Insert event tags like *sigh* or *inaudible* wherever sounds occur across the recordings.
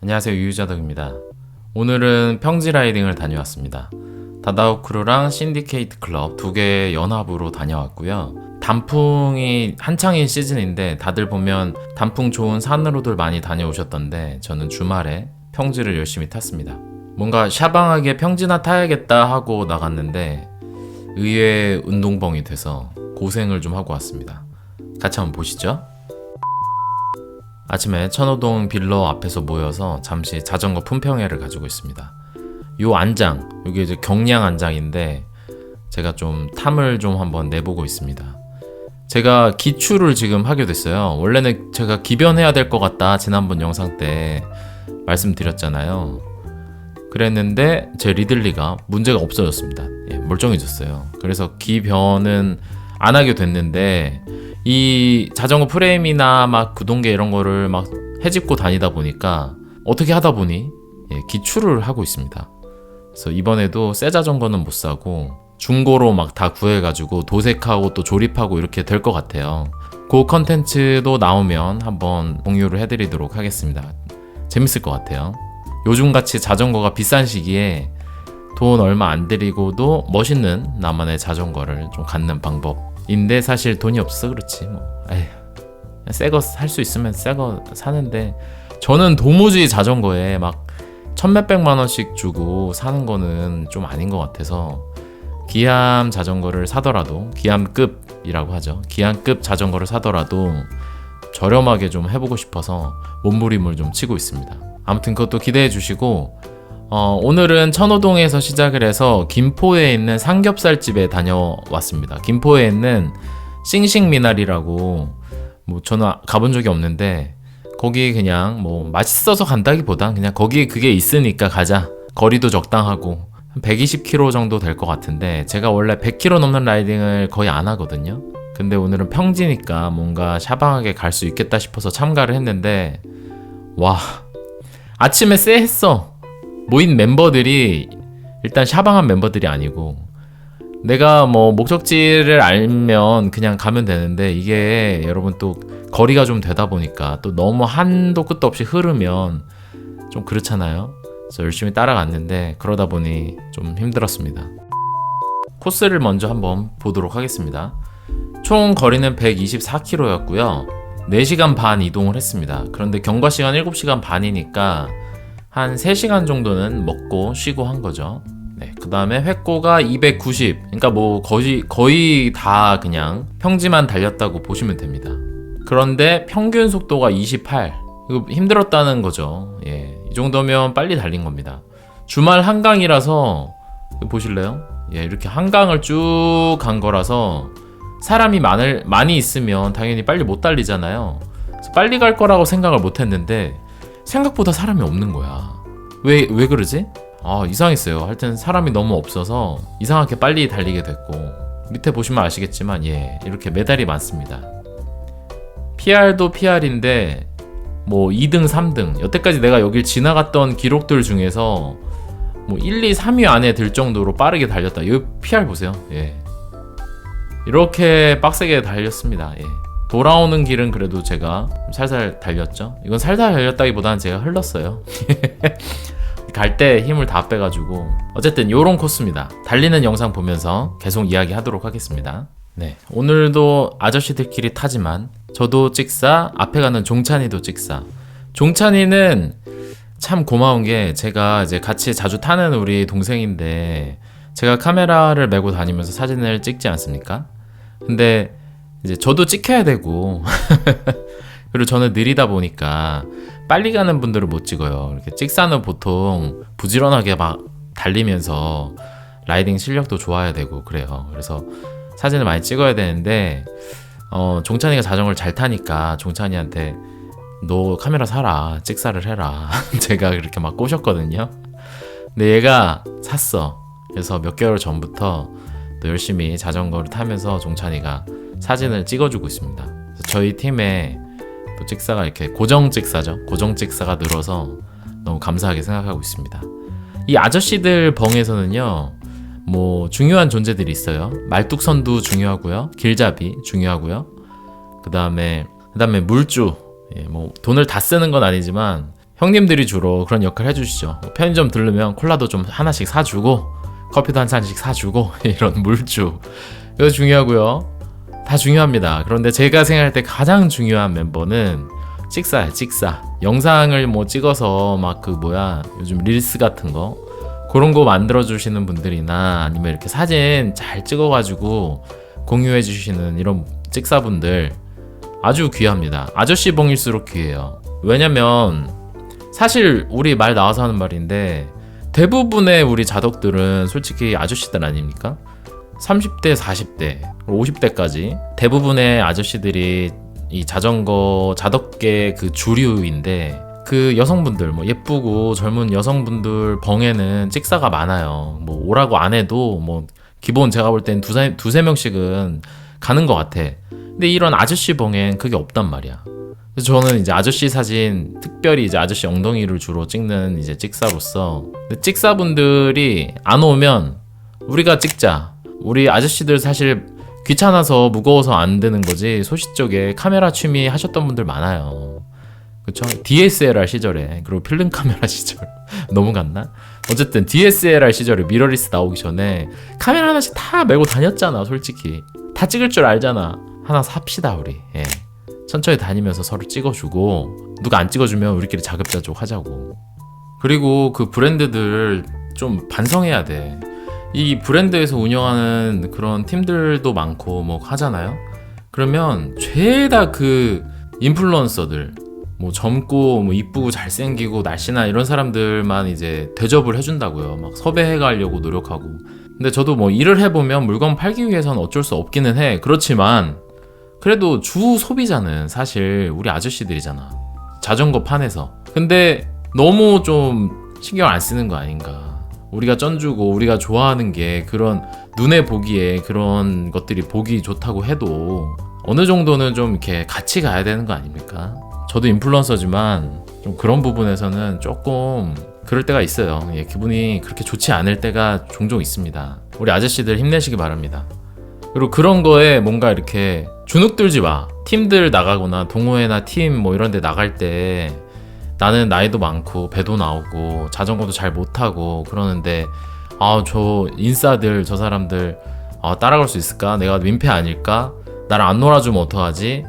안녕하세요 유유자덕입니다. 오늘은 평지 라이딩을 다녀왔습니다. 다다오 크루랑 신디케이트 클럽 두개 연합으로 다녀왔고요. 단풍이 한창인 시즌인데 다들 보면 단풍 좋은 산으로들 많이 다녀오셨던데 저는 주말에 평지를 열심히 탔습니다. 뭔가 샤방하게 평지나 타야겠다 하고 나갔는데 의외의 운동벙이 돼서 고생을 좀 하고 왔습니다. 같이 한번 보시죠. 아침에 천호동 빌러 앞에서 모여서 잠시 자전거 품평회를 가지고 있습니다. 요 안장, 이게 이제 경량 안장인데 제가 좀 탐을 좀 한번 내보고 있습니다. 제가 기추를 지금 하게 됐어요. 원래는 제가 기변해야 될 것 같다 지난번 영상 때 말씀드렸잖아요. 그랬는데 제 리들리가 문제가 없어졌습니다. 예, 멀쩡해졌어요. 그래서 기변은 안 하게 됐는데 이 자전거 프레임이나 막 구동계 이런 거를 막 해집고 다니다 보니까 어떻게 하다 보니 예, 기출을 하고 있습니다. 그래서 이번에도 새 자전거는 못 사고 중고로 막 다 구해가지고 도색하고 또 조립하고 이렇게 될 것 같아요. 그 컨텐츠도 나오면 한번 공유를 해드리도록 하겠습니다. 재밌을 것 같아요. 요즘같이 자전거가 비싼 시기에 돈 얼마 안 들이고도 멋있는 나만의 자전거를 좀 갖는 방법 인데 사실 돈이 없어 그렇지 뭐. 에휴. 새거 살 수 있으면 새 거 사는데 저는 도무지 자전거에 막 천몇백만 원씩 주고 사는 거는 좀 아닌 것 같아서 기암 자전거를 사더라도 기암급이라고 하죠. 기암급 자전거를 사더라도 저렴하게 좀 해보고 싶어서 몸부림을 좀 치고 있습니다. 아무튼 그것도 기대해 주시고 어, 오늘은 천호동에서 시작을 해서 김포에 있는 삼겹살집에 다녀왔습니다. 김포에 있는 싱싱미나리라고 뭐 저는 가본 적이 없는데 거기 그냥 뭐 맛있어서 간다기보단 그냥 거기 그게 있으니까 가자. 거리도 적당하고 한 120km 정도 될 것 같은데 제가 원래 100km 넘는 라이딩을 거의 안 하거든요. 근데 오늘은 평지니까 뭔가 샤방하게 갈 수 있겠다 싶어서 참가를 했는데 와 아침에 쎄했어. 모인 멤버들이 일단 샤방한 멤버들이 아니고 내가 뭐 목적지를 알면 그냥 가면 되는데 이게 여러분 또 거리가 좀 되다 보니까 또 너무 한도 끝도 없이 흐르면 좀 그렇잖아요. 그래서 열심히 따라갔는데 그러다 보니 좀 힘들었습니다. 코스를 먼저 한번 보도록 하겠습니다. 총 거리는 124km였고요. 4시간 반 이동을 했습니다. 그런데 경과 시간 7시간 반이니까 한 3시간 정도는 먹고 쉬고 한 거죠. 네, 그 다음에 획고가 290. 그러니까 뭐 거의, 거의 다 그냥 평지만 달렸다고 보시면 됩니다. 그런데 평균 속도가 28. 이거 힘들었다는 거죠. 예. 이 정도면 빨리 달린 겁니다. 주말 한강이라서, 보실래요? 예, 이렇게 한강을 쭉 간 거라서 사람이 많을, 많이 있으면 당연히 빨리 못 달리잖아요. 빨리 갈 거라고 생각을 못 했는데 생각보다 사람이 없는 거야. 왜, 왜 그러지? 아, 이상했어요. 하여튼 사람이 너무 없어서 이상하게 빨리 달리게 됐고 밑에 보시면 아시겠지만 예, 이렇게 메달이 많습니다. PR도 PR인데 뭐 2등, 3등 여태까지 내가 여길 지나갔던 기록들 중에서 뭐 1, 2, 3위 안에 들 정도로 빠르게 달렸다. 이 PR 보세요. 예. 이렇게 빡세게 달렸습니다. 예. 돌아오는 길은 그래도 제가 살살 달렸죠. 이건 살살 달렸다기보다는 제가 흘렀어요. *laughs* 갈 때 힘을 다 빼가지고 어쨌든 요런 코스입니다. 달리는 영상 보면서 계속 이야기하도록 하겠습니다. 네, 오늘도 아저씨들끼리 타지만 저도 찍사, 앞에 가는 종찬이도 찍사. 종찬이는 참 고마운 게 제가 이제 같이 자주 타는 우리 동생인데 제가 카메라를 메고 다니면서 사진을 찍지 않습니까? 근데 이제 저도 찍혀야 되고 *laughs* 그리고 저는 느리다 보니까 빨리 가는 분들을 못 찍어요. 이렇게 찍사는 보통 부지런하게 막 달리면서 라이딩 실력도 좋아야 되고 그래요. 그래서 사진을 많이 찍어야 되는데 어, 종찬이가 자전거를 잘 타니까 종찬이한테 너 카메라 사라 찍사를 해라 *laughs* 제가 그렇게 막 꼬셨거든요. 근데 얘가 샀어. 그래서 몇 개월 전부터 또 열심히 자전거를 타면서 종찬이가 사진을 찍어주고 있습니다. 저희 팀에 또 찍사가 이렇게 고정 찍사죠. 고정 찍사가 늘어서 너무 감사하게 생각하고 있습니다. 이 아저씨들 벙에서는요, 뭐 중요한 존재들이 있어요. 말뚝선도 중요하고요, 길잡이 중요하고요. 그 다음에 그 다음에 물주. 예, 뭐 돈을 다 쓰는 건 아니지만 형님들이 주로 그런 역할 해주시죠. 뭐 편의점 들르면 콜라도 좀 하나씩 사주고 커피도 한 잔씩 사주고 *laughs* 이런 물주 이거 중요하고요. 다 중요합니다. 그런데 제가 생각할 때 가장 중요한 멤버는 찍사야 찍사. 영상을 뭐 찍어서 막 그 뭐야 요즘 릴스 같은 거 그런 거 만들어 주시는 분들이나 아니면 이렇게 사진 잘 찍어가지고 공유해 주시는 이런 찍사분들 아주 귀합니다. 아저씨 봉일수록 귀해요. 왜냐면 사실 우리 말 나와서 하는 말인데 대부분의 우리 자덕들은 솔직히 아저씨들 아닙니까? 30대, 40대, 50대까지 대부분의 아저씨들이 이 자전거 자덕계 그 주류인데 그 여성분들 뭐 예쁘고 젊은 여성분들 벙에는 찍사가 많아요. 뭐 오라고 안 해도 뭐 기본 제가 볼 땐 두세 두세 명씩은 가는 것 같아. 근데 이런 아저씨 벙엔 그게 없단 말이야. 그래서 저는 이제 아저씨 사진 특별히 이제 아저씨 엉덩이를 주로 찍는 이제 찍사로서 찍사분들이 안 오면 우리가 찍자. 우리 아저씨들 사실 귀찮아서 무거워서 안 되는 거지 소시적에 카메라 취미 하셨던 분들 많아요. 그쵸? DSLR 시절에 그리고 필름 카메라 *laughs* 시절 너무 갔나? 어쨌든 DSLR 시절에 미러리스 나오기 전에 카메라 하나씩 다 메고 다녔잖아 솔직히 다 찍을 줄 알잖아 하나 삽시다 우리 예. 천천히 다니면서 서로 찍어주고 누가 안 찍어주면 우리끼리 자급자족 하자고 그리고 그 브랜드들 좀 반성해야 돼. 이 브랜드에서 운영하는 그런 팀들도 많고 뭐 하잖아요. 그러면 죄다 그 인플루언서들 뭐 젊고 뭐 이쁘고 잘생기고 날씬한 이런 사람들만 이제 대접을 해준다고요. 막 섭외해 가려고 노력하고. 근데 저도 뭐 일을 해보면 물건 팔기 위해서는 어쩔 수 없기는 해. 그렇지만 그래도 주 소비자는 사실 우리 아저씨들이잖아. 자전거 판에서. 근데 너무 좀 신경 안 쓰는 거 아닌가. 우리가 쩐주고 우리가 좋아하는 게 그런 눈에 보기에 그런 것들이 보기 좋다고 해도 어느 정도는 좀 이렇게 같이 가야 되는 거 아닙니까? 저도 인플루언서지만 좀 그런 부분에서는 조금 그럴 때가 있어요. 예, 기분이 그렇게 좋지 않을 때가 종종 있습니다. 우리 아저씨들 힘내시기 바랍니다. 그리고 그런 거에 뭔가 이렇게 주눅 들지 마. 팀들 나가거나 동호회나 팀 뭐 이런 데 나갈 때 나는 나이도 많고 배도 나오고 자전거도 잘 못하고 그러는데 아 저 인싸들 저 사람들 아, 따라갈 수 있을까? 내가 민폐 아닐까? 나를 안 놀아주면 어떡하지?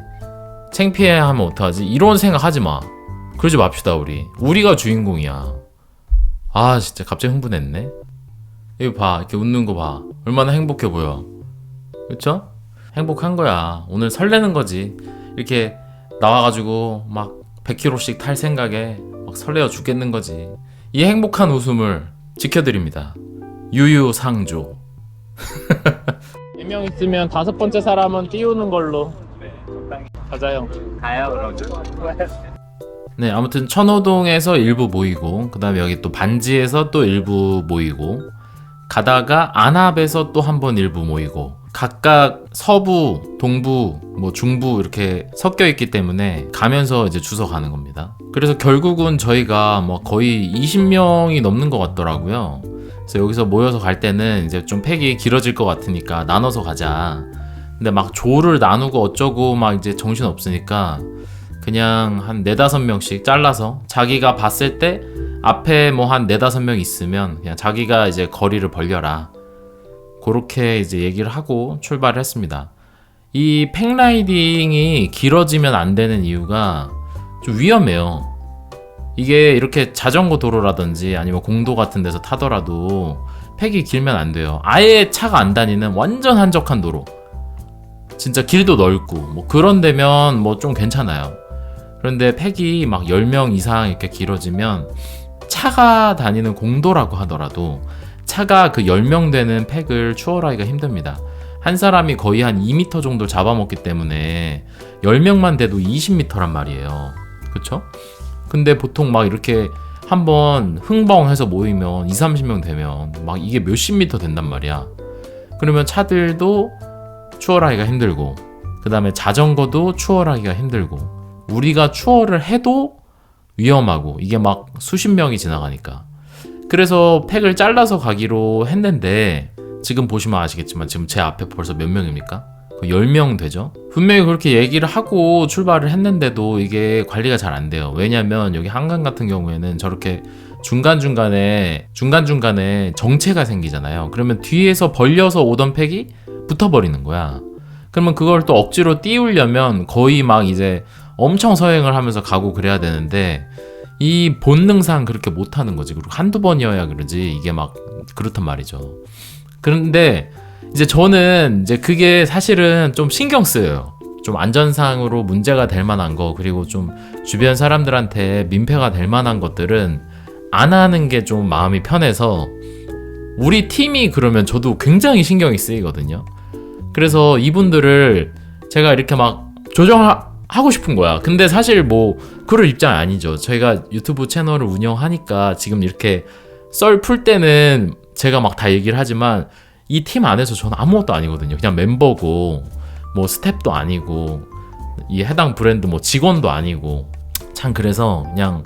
창피해 하면 어떡하지? 이런 생각 하지 마. 그러지 맙시다 우리. 우리가 주인공이야. 아 진짜 갑자기 흥분했네. 이거 봐 이렇게 웃는 거 봐. 얼마나 행복해 보여. 그쵸? 행복한 거야. 오늘 설레는 거지. 이렇게 나와가지고 막 100km씩 탈 생각에 막 설레어 죽겠는 거지. 이 행복한 웃음을 지켜드립니다. 유유상조. *laughs* 4명 있으면 다섯 번째 사람은 띄우는 걸로. 가자 형. 가요 그러면 네, 아무튼 천호동에서 일부 모이고, 그 다음에 여기 또 반지에서 또 일부 모이고, 가다가 안압에서 또 한 번 일부 모이고, 각각 서부, 동부, 뭐 중부 이렇게 섞여 있기 때문에 가면서 이제 주워 가는 겁니다. 그래서 결국은 저희가 뭐 거의 20명이 넘는 것 같더라고요. 그래서 여기서 모여서 갈 때는 이제 좀 팩이 길어질 것 같으니까 나눠서 가자. 근데 막 조를 나누고 어쩌고 막 이제 정신 없으니까 그냥 한 네다섯 명씩 잘라서 자기가 봤을 때 앞에 뭐 한 네다섯 명 있으면 그냥 자기가 이제 거리를 벌려라. 그렇게 이제 얘기를 하고 출발을 했습니다. 이 팩라이딩이 길어지면 안 되는 이유가 좀 위험해요. 이게 이렇게 자전거 도로라든지 아니면 공도 같은 데서 타더라도 팩이 길면 안 돼요. 아예 차가 안 다니는 완전 한적한 도로. 진짜 길도 넓고 뭐 그런 데면 뭐 좀 괜찮아요. 그런데 팩이 막 10명 이상 이렇게 길어지면 차가 다니는 공도라고 하더라도 차가 그 10명 되는 팩을 추월하기가 힘듭니다. 한 사람이 거의 한 2m 정도 잡아먹기 때문에 10명만 돼도 20m란 말이에요. 그쵸? 근데 보통 막 이렇게 한번 흥벙해서 모이면 2, 30명 되면 막 이게 몇십 미터 된단 말이야. 그러면 차들도 추월하기가 힘들고, 그 다음에 자전거도 추월하기가 힘들고, 우리가 추월을 해도 위험하고, 이게 막 수십 명이 지나가니까. 그래서 팩을 잘라서 가기로 했는데, 지금 보시면 아시겠지만, 지금 제 앞에 벌써 몇 명입니까? 그 10명 되죠? 분명히 그렇게 얘기를 하고 출발을 했는데도 이게 관리가 잘 안 돼요. 왜냐면 여기 한강 같은 경우에는 저렇게 중간중간에, 중간중간에 정체가 생기잖아요. 그러면 뒤에서 벌려서 오던 팩이 붙어버리는 거야. 그러면 그걸 또 억지로 띄우려면 거의 막 이제 엄청 서행을 하면서 가고 그래야 되는데 이 본능상 그렇게 못하는 거지. 그리고 한두 번이어야 그러지. 이게 막 그렇단 말이죠. 그런데 이제 저는 이제 그게 사실은 좀 신경 쓰여요. 좀 안전상으로 문제가 될 만한 거, 그리고 좀 주변 사람들한테 민폐가 될 만한 것들은 안 하는 게 좀 마음이 편해서 우리 팀이 그러면 저도 굉장히 신경이 쓰이거든요. 그래서 이분들을 제가 이렇게 막 조정하 고 싶은 거야. 근데 사실 뭐 그럴 입장이 아니죠. 저희가 유튜브 채널을 운영하니까 지금 이렇게 썰 풀 때는 제가 막 다 얘기를 하지만 이 팀 안에서 저는 아무것도 아니거든요. 그냥 멤버고 뭐 스텝도 아니고 이 해당 브랜드 뭐 직원도 아니고 참 그래서 그냥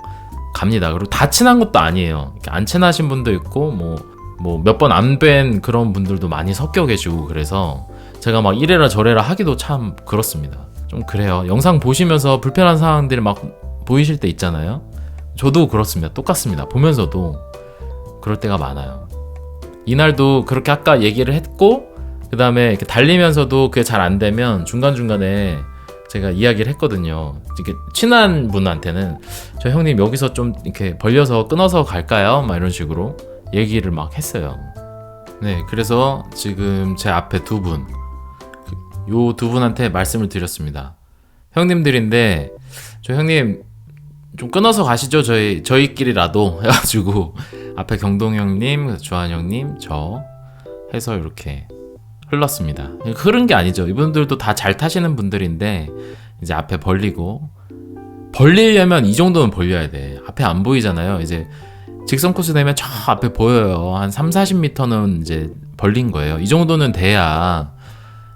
갑니다. 그리고 다 친한 것도 아니에요. 안 친하신 분도 있고 뭐 뭐 몇 번 안 뵌 그런 분들도 많이 섞여 계시고 그래서 제가 막 이래라 저래라 하기도 참 그렇습니다. 좀 그래요. 영상 보시면서 불편한 상황들이 막 보이실 때 있잖아요. 저도 그렇습니다. 똑같습니다. 보면서도 그럴 때가 많아요. 이날도 그렇게 아까 얘기를 했고 그 다음에 달리면서도 그게 잘 안 되면 중간중간에 제가 이야기를 했거든요. 이렇게 친한 분한테는 저 형님 여기서 좀 이렇게 벌려서 끊어서 갈까요? 막 이런 식으로 얘기를 막 했어요. 네, 그래서 지금 제 앞에 두 분, 요 두 분한테 말씀을 드렸습니다. 형님들인데 저 형님 좀 끊어서 가시죠 저희 저희끼리라도 *laughs* 해가지고 앞에 경동 형님, 주한 형님, 저 해서 이렇게 흘렀습니다. 흐른 게 아니죠. 이분들도 다 잘 타시는 분들인데 이제 앞에 벌리고 벌리려면 이 정도는 벌려야 돼. 앞에 안 보이잖아요. 이제 직선 코스 되면 저 앞에 보여요. 한 3, 40m는 이제 벌린 거예요. 이 정도는 돼야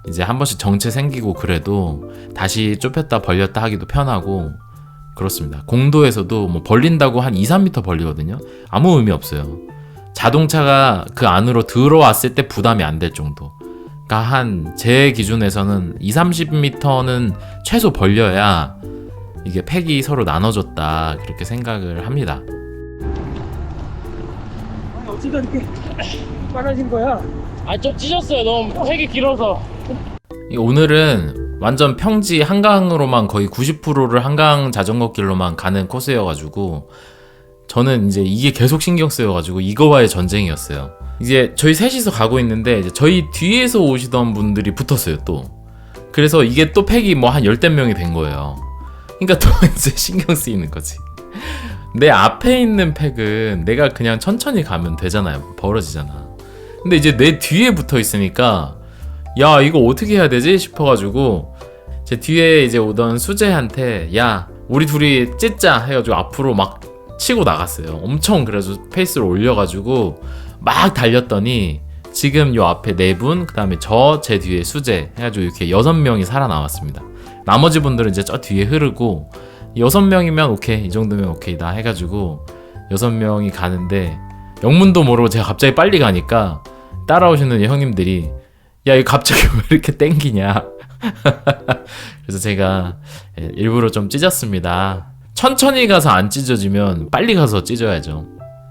이제 한 번씩 정체 생기고 그래도 다시 좁혔다 벌렸다 하기도 편하고 그렇습니다. 공도에서도 뭐 벌린다고 한 2, 3m 벌리거든요. 아무 의미 없어요. 자동차가 그 안으로 들어왔을 때 부담이 안 될 정도. 그러니까 한 제 기준에서는 2, 30m는 최소 벌려야 이게 팩이 서로 나눠졌다 그렇게 생각을 합니다. 아니 어찌가 이렇게 빨라진 거야? 아좀 찢었어요. 너무 팩이 길어서. 이 오늘은 완전 평지 한강으로만 거의 90%를 한강 자전거 길로만 가는 코스여가지고 저는 이제 이게 계속 신경 쓰여가지고 이거와의 전쟁이었어요. 이제 저희 셋이서 가고 있는데 저희 뒤에서 오시던 분들이 붙었어요 또. 그래서 이게 또 팩이 뭐 한 열댓 명이 된 거예요. 그러니까 또 *laughs* 이제 신경 쓰이는 거지. 내 앞에 있는 팩은 내가 그냥 천천히 가면 되잖아요. 벌어지잖아. 근데 이제 내 뒤에 붙어 있으니까 야 이거 어떻게 해야 되지 싶어가지고 제 뒤에 이제 오던 수재한테 야 우리 둘이 찢자 해가지고 앞으로 막 치고 나갔어요. 엄청 그래서 페이스를 올려가지고 막 달렸더니 지금 요 앞에 네 분, 그 다음에 저 제 뒤에 수재 해가지고 이렇게 여섯 명이 살아남았습니다. 나머지 분들은 이제 저 뒤에 흐르고 여섯 명이면 오케이 이 정도면 오케이다 해가지고 여섯 명이 가는데 영문도 모르고 제가 갑자기 빨리 가니까 따라오시는 형님들이 야 이거 갑자기 *laughs* 왜 이렇게 땡기냐? *laughs* 그래서 제가 예, 일부러 좀 찢었습니다. 천천히 가서 안 찢어지면 빨리 가서 찢어야죠.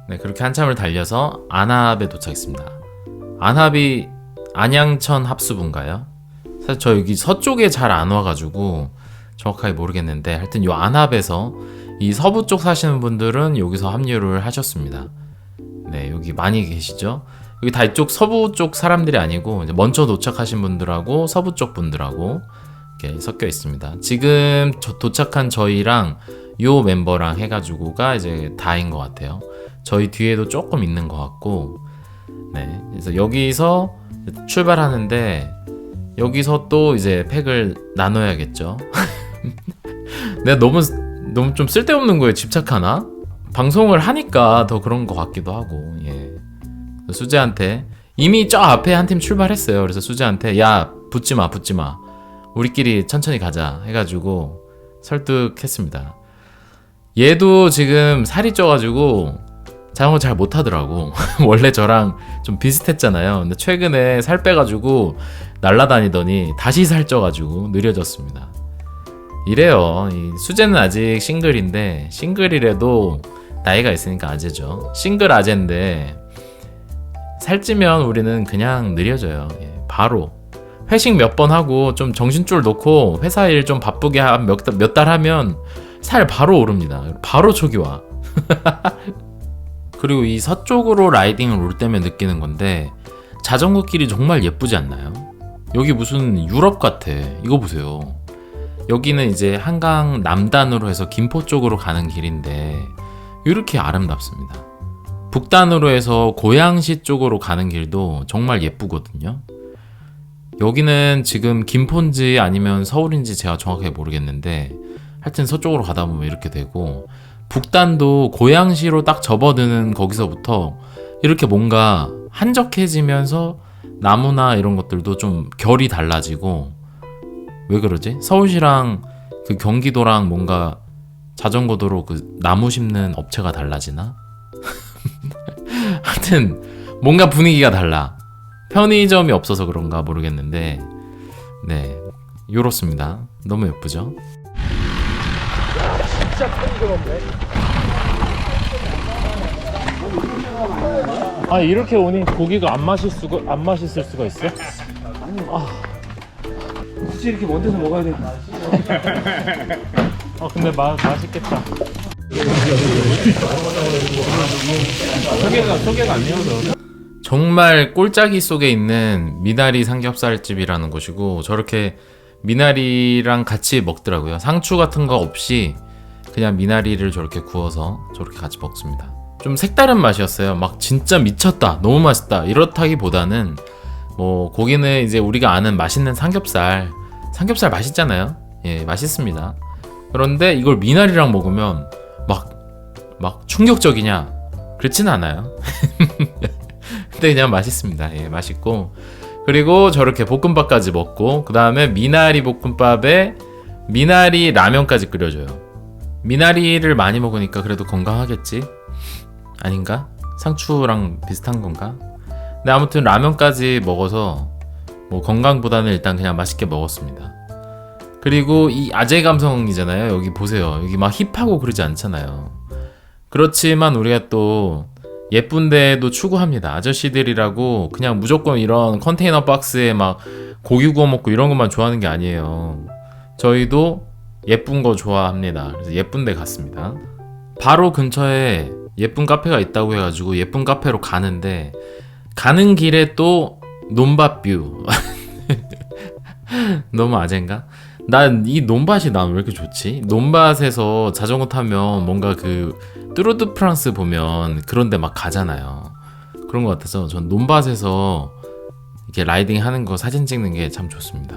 네 그렇게 한참을 달려서 안합에 도착했습니다. 안합이 안양천 합수부인가요? 사실 저 여기 서쪽에 잘 안 와가지고 정확하게 모르겠는데 하여튼 요 안합에서 이 서부 쪽 사시는 분들은 여기서 합류를 하셨습니다 네 여기 많이 계시죠 여기 다 이쪽 서부 쪽 사람들이 아니고 먼저 도착하신 분들하고 서부 쪽 분들하고 이렇게 섞여 있습니다. 지금 저- 도착한 저희랑 요 멤버랑 해가지고가 이제 다인 것 같아요. 저희 뒤에도 조금 있는 것 같고, 네. 그래서 여기서 출발하는데 여기서 또 이제 팩을 나눠야겠죠. *laughs* 내가 너무 너무 좀 쓸데없는 거에 집착하나? 방송을 하니까 더 그런 것 같기도 하고, 예. 수재한테 이미 저 앞에 한 팀 출발했어요. 그래서 수재한테 야 붙지 마, 붙지 마. 우리끼리 천천히 가자 해가지고 설득했습니다. 얘도 지금 살이 쪄가지고 자전거 잘 못하더라고. *laughs* 원래 저랑 좀 비슷했잖아요. 근데 최근에 살 빼가지고 날라다니더니 다시 살쪄가지고 느려졌습니다. 이래요. 이 수제는 아직 싱글인데 싱글이라도 나이가 있으니까 아재죠. 싱글 아재인데 살찌면 우리는 그냥 느려져요. 예, 바로 회식 몇 번 하고 좀 정신줄 놓고 회사 일 좀 바쁘게 몇몇 달 하면 살 바로 오릅니다. 바로 초기 와. *laughs* 그리고 이 서쪽으로 라이딩을 올 때면 느끼는 건데 자전거 길이 정말 예쁘지 않나요? 여기 무슨 유럽 같아. 이거 보세요. 여기는 이제 한강 남단으로 해서 김포 쪽으로 가는 길인데 이렇게 아름답습니다. 북단으로 해서 고양시 쪽으로 가는 길도 정말 예쁘거든요. 여기는 지금 김포인지 아니면 서울인지 제가 정확하게 모르겠는데 하여튼 서쪽으로 가다 보면 이렇게 되고 북단도 고양시로 딱 접어드는 거기서부터 이렇게 뭔가 한적해지면서 나무나 이런 것들도 좀 결이 달라지고 왜 그러지? 서울시랑 그 경기도랑 뭔가 자전거 도로 그 나무 심는 업체가 달라지나? *laughs* 하여튼 뭔가 분위기가 달라. 편의점이 없어서 그런가 모르겠는데 네 요렇습니다. 너무 예쁘죠? 진짜 편의점 없네. 아 이렇게 오니 고기가 안 맛있을 수가 안 맛있을 수가 있어? 굳이 이렇게 먼 데서 먹어야 되나? *laughs* 아 근데 마, 맛있겠다. 소개가 소개가 안 되어서. 정말 꼴짜기 속에 있는 미나리 삼겹살집이라는 곳이고 저렇게 미나리랑 같이 먹더라고요. 상추 같은 거 없이 그냥 미나리를 저렇게 구워서 저렇게 같이 먹습니다. 좀 색다른 맛이었어요. 막 진짜 미쳤다. 너무 맛있다. 이렇다기보다는 뭐 고기는 이제 우리가 아는 맛있는 삼겹살. 삼겹살 맛있잖아요. 예, 맛있습니다. 그런데 이걸 미나리랑 먹으면 막 막 충격적이냐? 그렇진 않아요. *laughs* 근데 그냥 맛있습니다. 예, 맛있고. 그리고 저렇게 볶음밥까지 먹고, 그 다음에 미나리 볶음밥에 미나리 라면까지 끓여줘요. 미나리를 많이 먹으니까 그래도 건강하겠지? 아닌가? 상추랑 비슷한 건가? 근데 아무튼 라면까지 먹어서 뭐 건강보다는 일단 그냥 맛있게 먹었습니다. 그리고 이 아재 감성이잖아요. 여기 보세요. 여기 막 힙하고 그러지 않잖아요. 그렇지만 우리가 또 예쁜데도 추구합니다. 아저씨들이라고 그냥 무조건 이런 컨테이너 박스에 막 고기 구워 먹고 이런 것만 좋아하는 게 아니에요. 저희도 예쁜 거 좋아합니다. 그래서 예쁜 데 갔습니다. 바로 근처에 예쁜 카페가 있다고 해가지고 예쁜 카페로 가는데 가는 길에 또 논밭뷰. *laughs* 너무 아젠가? 난 이 논밭이 난 왜 이렇게 좋지? 논밭에서 자전거 타면 뭔가 그 뚜르드 프랑스 보면 그런데 막 가잖아요. 그런 것 같아서 전 논밭에서 이렇게 라이딩 하는 거 사진 찍는 게 참 좋습니다.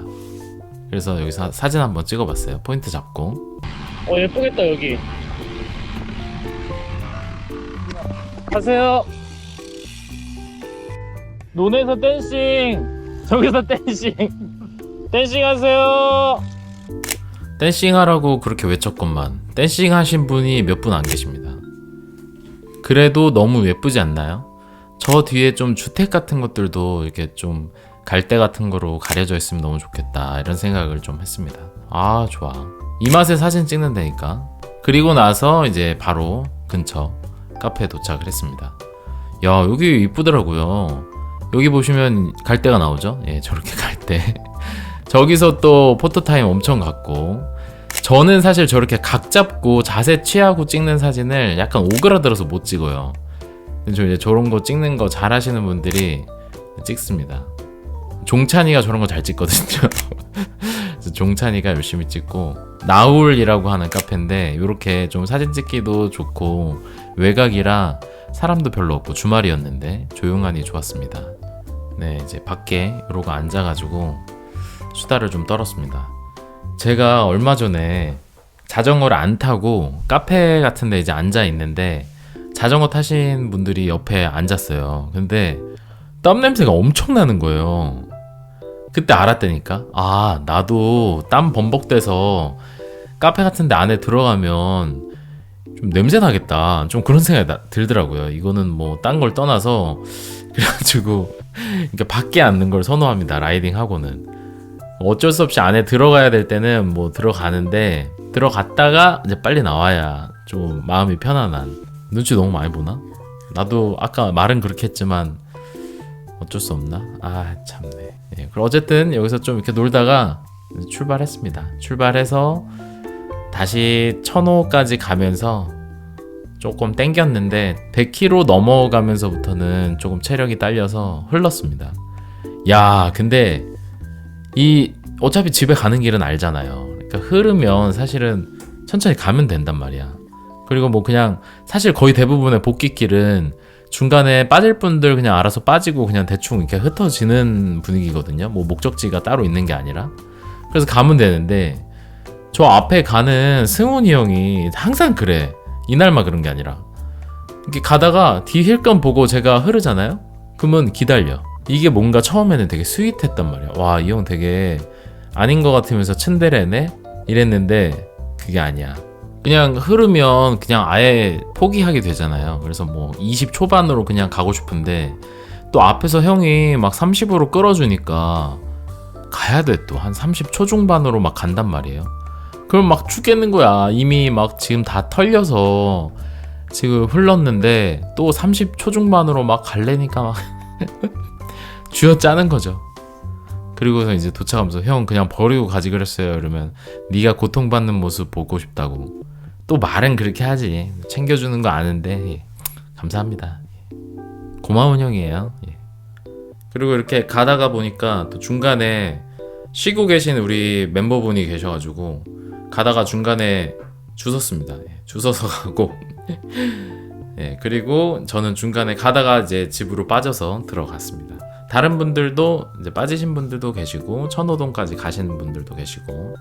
그래서 여기서 사진 한번 찍어봤어요. 포인트 잡고. 어 예쁘겠다 여기. 가세요. 논에서 댄싱. 저기서 댄싱. *laughs* 댄싱 하세요. 댄싱 하라고 그렇게 외쳤건만 댄싱 하신 분이 몇 분 안 계십니다. 그래도 너무 예쁘지 않나요? 저 뒤에 좀 주택 같은 것들도 이렇게 좀 갈대 같은 거로 가려져 있으면 너무 좋겠다 이런 생각을 좀 했습니다. 아 좋아. 이 맛에 사진 찍는다니까. 그리고 나서 이제 바로 근처 카페에 도착을 했습니다. 야 여기 이쁘더라고요. 여기 보시면 갈대가 나오죠? 예 저렇게 *laughs* 갈대. 저기서 또 포토타임 엄청 갖고 저는 사실 저렇게 각 잡고 자세 취하고 찍는 사진을 약간 오그라들어서 못 찍어요. 저 이제 저런 거 찍는 거 잘 하시는 분들이 찍습니다. 종찬이가 저런 거 잘 찍거든요. *laughs* 종찬이가 열심히 찍고 나울이라고 하는 카페인데 이렇게 좀 사진 찍기도 좋고 외곽이라 사람도 별로 없고 주말이었는데 조용하니 좋았습니다. 네 이제 밖에 이러고 앉아가지고 수다를 좀 떨었습니다. 제가 얼마 전에 자전거를 안 타고 카페 같은 데 이제 앉아 있는데 자전거 타신 분들이 옆에 앉았어요. 근데 땀 냄새가 엄청 나는 거예요. 그때 알았다니까. 아, 나도 땀 범벅돼서 카페 같은 데 안에 들어가면 좀 냄새 나겠다. 좀 그런 생각이 나- 들더라고요. 이거는 뭐 딴 걸 떠나서 *laughs* 그래가지고 그러니까 밖에 앉는 걸 선호합니다. 라이딩하고는 어쩔 수 없이 안에 들어가야 될 때는 뭐 들어가는데 들어갔다가 이제 빨리 나와야 좀 마음이 편안한 눈치 너무 많이 보나? 나도 아까 말은 그렇게 했지만 어쩔 수 없나? 아 참네. 예, 그럼 어쨌든 여기서 좀 이렇게 놀다가 출발했습니다. 출발해서 다시 천호까지 가면서 조금 땡겼는데 100km 넘어가면서부터는 조금 체력이 딸려서 흘렀습니다. 야, 근데 이 어차피 집에 가는 길은 알잖아요. 그러니까 흐르면 사실은 천천히 가면 된단 말이야. 그리고 뭐 그냥 사실 거의 대부분의 복귀길은 중간에 빠질 분들 그냥 알아서 빠지고 그냥 대충 이렇게 흩어지는 분위기거든요. 뭐 목적지가 따로 있는 게 아니라. 그래서 가면 되는데 저 앞에 가는 승훈이 형이 항상 그래. 이날만 그런 게 아니라. 이렇게 가다가 뒤 힐끔 보고 제가 흐르잖아요? 그러면 기다려. 이게 뭔가 처음에는 되게 스윗했단 말이야. 와, 이 형 되게 아닌 것 같으면서 츤데레네? 이랬는데 그게 아니야. 그냥 흐르면 그냥 아예 포기하게 되잖아요. 그래서 뭐 20 초반으로 그냥 가고 싶은데 또 앞에서 형이 막 30으로 끌어주니까 가야 돼 또 한 30 초 중반으로 막 간단 말이에요. 그럼 막 죽겠는 거야. 이미 막 지금 다 털려서 지금 흘렀는데 또 30 초 중반으로 막 갈래니까 막 *laughs* 쥐어 짜는 거죠. 그리고서 이제 도착하면서 형 그냥 버리고 가지 그랬어요. 이러면 네가 고통받는 모습 보고 싶다고. 또 말은 그렇게 하지. 챙겨주는 거 아는데 예. 감사합니다. 예. 고마운 형이에요. 예. 그리고 이렇게 가다가 보니까 또 중간에 쉬고 계신 우리 멤버분이 계셔가지고 가다가 중간에 주웠습니다. 예, 주워서 가고 *laughs* 예, 그리고 저는 중간에 가다가 이제 집으로 빠져서 들어갔습니다. 다른 분들도 이제 빠지신 분들도 계시고 천호동까지 가시는 분들도 계시고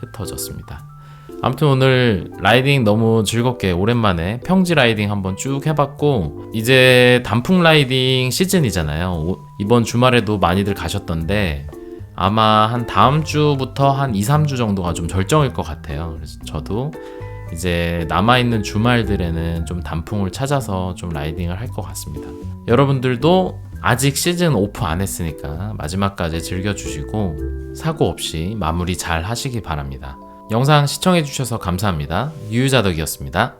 흩어졌습니다. 아무튼 오늘 라이딩 너무 즐겁게 오랜만에 평지 라이딩 한번 쭉 해봤고 이제 단풍 라이딩 시즌이잖아요. 오- 이번 주말에도 많이들 가셨던데 아마 한 다음 주부터 한 2, 3주 정도가 좀 절정일 것 같아요. 그래서 저도 이제 남아있는 주말들에는 좀 단풍을 찾아서 좀 라이딩을 할 것 같습니다. 여러분들도 아직 시즌 오프 안 했으니까 마지막까지 즐겨주시고 사고 없이 마무리 잘 하시기 바랍니다. 영상 시청해주셔서 감사합니다. 유유자덕이었습니다.